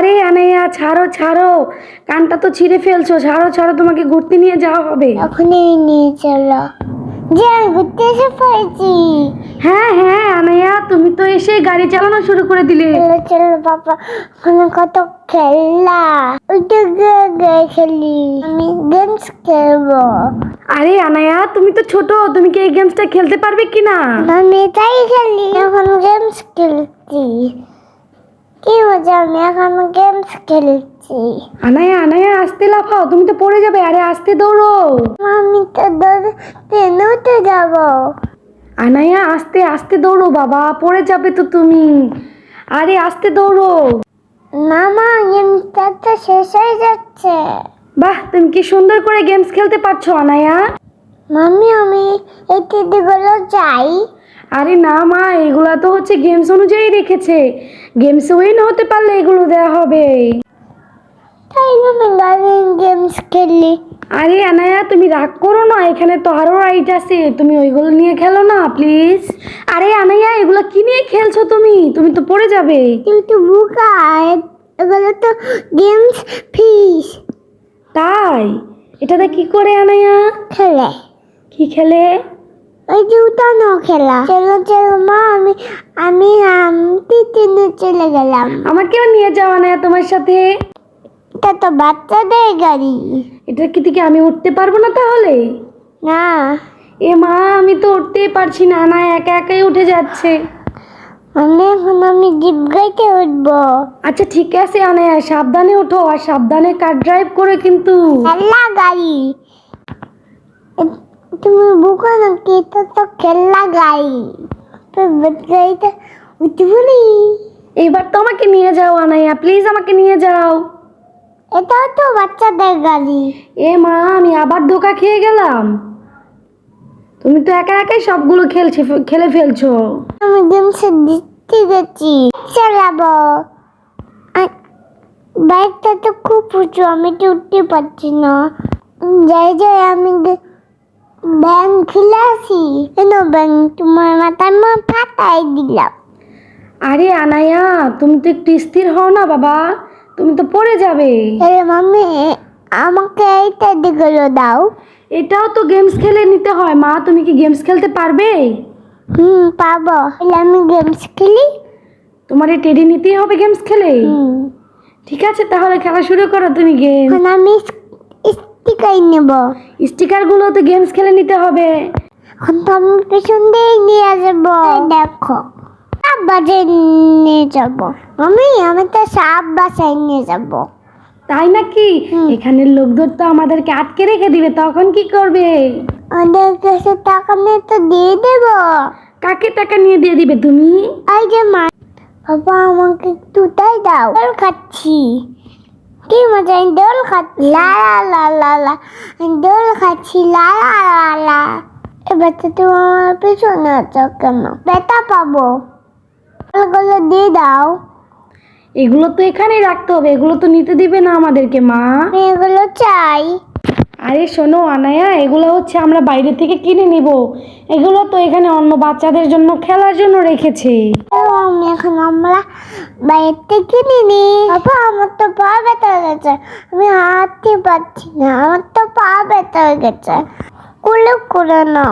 আরে আনাইয়া ছাড়ো ছাড়ো। কানটা তো ছিঁড়ে ফেলছো। ছাড়ো ছাড়ো তোমাকে ঘুরতে নিয়ে যাওয়া হবে। এখনই নিয়ে চলো। যে আমি ঘুরতে এসে পড়েছি। হ্যাঁ হ্যাঁ আনাইয়া তুমি তো এসে গাড়ি চালানো শুরু করে দিলে। চলো চলো বাবা ওখানে কত খেলা। ওইটা খেলি। আমি গেমস খেলব। আরে আনায়া তুমি তো ছোট তুমি কি এই গেমসটা খেলতে পারবে কিনা? আমি এটাই খেলি এখন গেমস খেলছি। মজা আমি এখন গেমস খেলছি। আনায়া আনায়া আসতে লাফাও তুমি তো পড়ে যাবে আরে আসতে দৌড়ো। আমি তো দৌড়তে উঠে যাব। আনায়া আস্তে আস্তে দৌড়ো বাবা পড়ে যাবে তো তুমি। আরে আস্তে দৌড়ো। মামা গেমসটা তো শেষ হয়ে যাচ্ছে। বাহ তুমি কি সুন্দর করে গেমস খেলতে পারছ আনায়া? মামি আমি এই টেডিগুলো চাই। আরে না মা এগুলা তো হচ্ছে গেমস অনুযায়ী রেখেছে। গেমস উইন হতে পারলে এগুলো দেওয়া হবে। তাই গেমস খেলি। আরে আনায়া তুমি রাগ করো না এখানে তো আরও রাইট আছে। তুমি ওইগুলো নিয়ে খেলো না প্লিজ আরে আনায়া এগুলো কি নিয়ে খেলছো তুমি? তুমি তো পড়ে যাবে। কিন্তু বুকা এগুলো তো গেমস ফিস তাই? এটাতে কি করে আনায়া? খেলে। কি খেলে? ওই উঠানো খেলা। চলো চলো মা আমি আমি আমটি টেনে চলে গেলাম। আমাকেও নিয়ে যাও আনায়া তোমার সাথে। এটা তো বাচ্চাদের গাড়ি। এটা কি থেকে আমি উঠতে পারব না তাহলে? না। এ মা আমি তো উঠতেই পারছি না না একা একাই উঠে যাচ্ছে। আমি এখন আমি জিপ গাড়িতে উঠবো। আচ্ছা ঠিক আছে আনায়া সাবধানে ওঠো আর সাবধানে কার ড্রাইভ করে কিন্তু। গাড়ি। তুমি বুকা নাকি এটা তো খেলা গাড়ি প্রাইভেট গাড়িতে উঠে পড়ি এবার তো আমাকে নিয়ে যাও আনাইয়া প্লিজ আমাকে নিয়ে যাও। এটাও তো বাচ্চাদের গাড়ি এ মা আমি আবার ধোকা খেয়ে গেলাম। তুমি তো একা একাই সবগুলো খেলছে খেলে ফেলছো। আমি গেমসে দিতে গেছি চালাবো। বাইকটা তো খুব উঁচু আমি তো উঠতে পারছি না। যাই যাই আমি গে- ব্যাংক খুলে আসি কেন ব্যাংক? তোমার মাথায় মা ফাটাই দিলাম আরে আনায়া তুমি তো একটু স্থির হও না বাবা। তুমি তো পড়ে যাবে। তাহলে মাম্মি আমাকে এইটা দিগুলো দাও। এটাও তো গেমস খেলে নিতে হয়। মা তুমি কি গেমস খেলতে পারবে? হুম পাবো। তাহলে আমি গেমস খেলি। তোমার এই টেডি নিতেই হবে গেমস খেলে? হুম। ঠিক আছে তাহলে খেলা শুরু করো তুমি গেম। আমি স্টিকাই নেব? স্টিকারগুলো তো গেমস খেলে নিতে হবে। এখন তো আমি পেছন দিয়ে নিয়ে যাব। দেখো সাপ বাজায় নিয়ে যাব। আমি আমি তো সাপ বাসায় নিয়ে যাব। তাই নাকি। এখানের লোকদের তো আমাদেরকে আটকে রেখে দিবে তখন কি করবে? ওদের কাছে টাকা নিয়ে তো দিয়ে দেবো। কাকে টাকা নিয়ে দিয়ে দিবে তুমি? এই যে মা বাবা আমাকে একটু তাই দাও। খাচ্ছি। কি মজা আমি দোল খাচ্ছি। লা লা লা লা দোল খাচ্ছি লা লা লা লা। এবার তো তুমি আমার পেছনে আছো কেন? ব্যথা পাবো। দোলগুলো দিয়ে দাও। এগুলো তো এখানেই রাখতে হবে এগুলো তো নিতে দিবে না আমাদেরকে মা। আমি এগুলো চাই। আরে শোনো আনায়া এগুলো হচ্ছে আমরা বাইরে থেকে কিনে নিব। এগুলো তো এখানে অন্য বাচ্চাদের জন্য খেলার জন্য রেখেছে। এখন আমরা বাইরে থেকে নিনি বাবা আমার তো পা হয়ে গেছে আমি হাঁটতে পারছি না, আমার তো পা ব্যথা হয়ে গেছে। কুলে করে নাও।